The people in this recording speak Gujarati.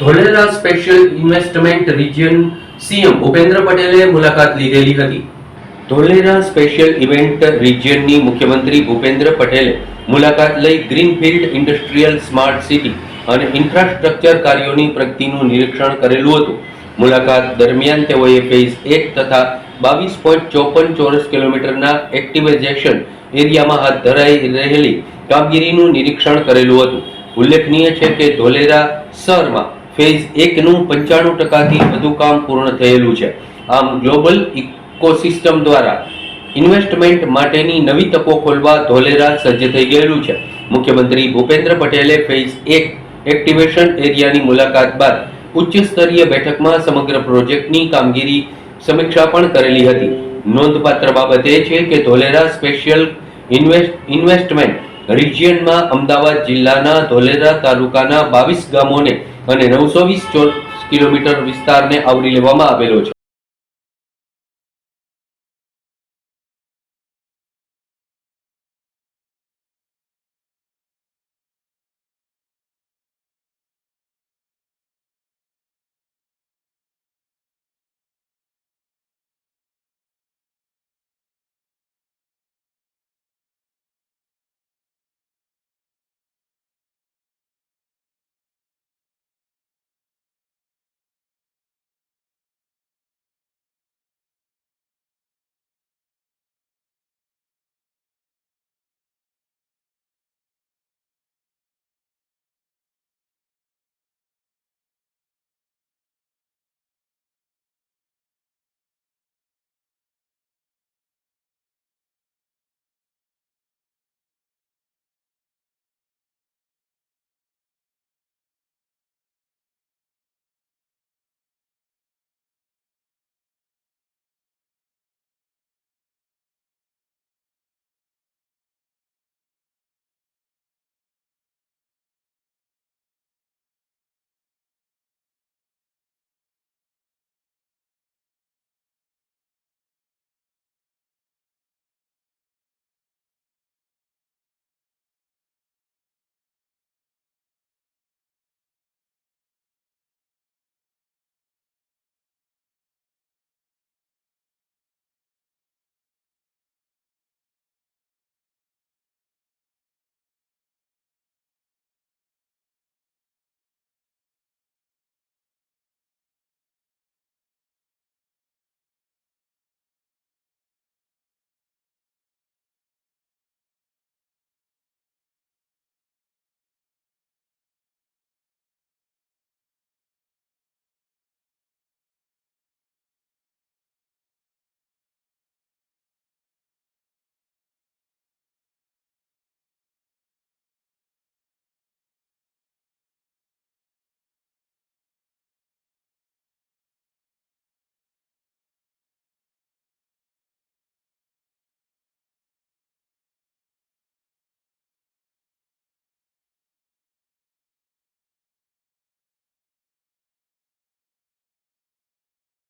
Dholera special investment region CM Bhupendra પટેલે મુલાકાત લીધેલી હતી. ધોલેરા સ્પેશિયલ ઇવેન્ટ રિજિયનની મુખ્યમંત્રી ભૂપેન્દ્ર પટેલે મુલાકાત લઈ ગ્રીનફિલ્ડ ઇન્ડસ્ટ્રીયલ સ્માર્ટ સિટી અને ઇન્ફ્રાસ્ટ્રક્ચર કાર્યોની પ્રગતિનું નિરીક્ષણ કરેલું હતું. મુલાકાત દરમિયાન તેઓએ ફેઝ એક તથા બાવીસ પોઈન્ટ ચોપન ચોરસ કિલોમીટરના એક્ટિવાઇઝેશન એરિયામાં હાથ ધરાઈ રહેલી કામગીરીનું નિરીક્ષણ કરેલું હતું. ઉલ્લેખનીય છે કે ધોલેરા શહેરમાં ફેઝ એકનું પંચાણું ટકાથી વધુ કામ પૂર્ણ થયેલું છે. આમ ગ્લોબલ ઇકોસિસ્ટમ દ્વારા ઇન્વેસ્ટમેન્ટ માટેની નવી તકો ખોલવા ધોલેરા સજ્જ થઈ ગયેલું છે. મુખ્યમંત્રી ભૂપેન્દ્ર પટેલે ફેઝ એક એક્ટિવેશન એરિયાની મુલાકાત બાદ ઉચ્ચ સ્તરીય બેઠકમાં સમગ્ર પ્રોજેક્ટની કામગીરી સમીક્ષા પણ કરેલી હતી. નોંધપાત્ર બાબત એ છે કે ધોલેરા સ્પેશિયલ ઇન્વેસ્ટ, ઇન્વેસ્ટમેન્ટ રિજિયનમાં અમદાવાદ જિલ્લાના ધોલેરા તાલુકાના બાવીસ ગામોને અને નવસો વીસ કિલોમીટર વિસ્તારને આવરી લેવામાં આવેલો છે.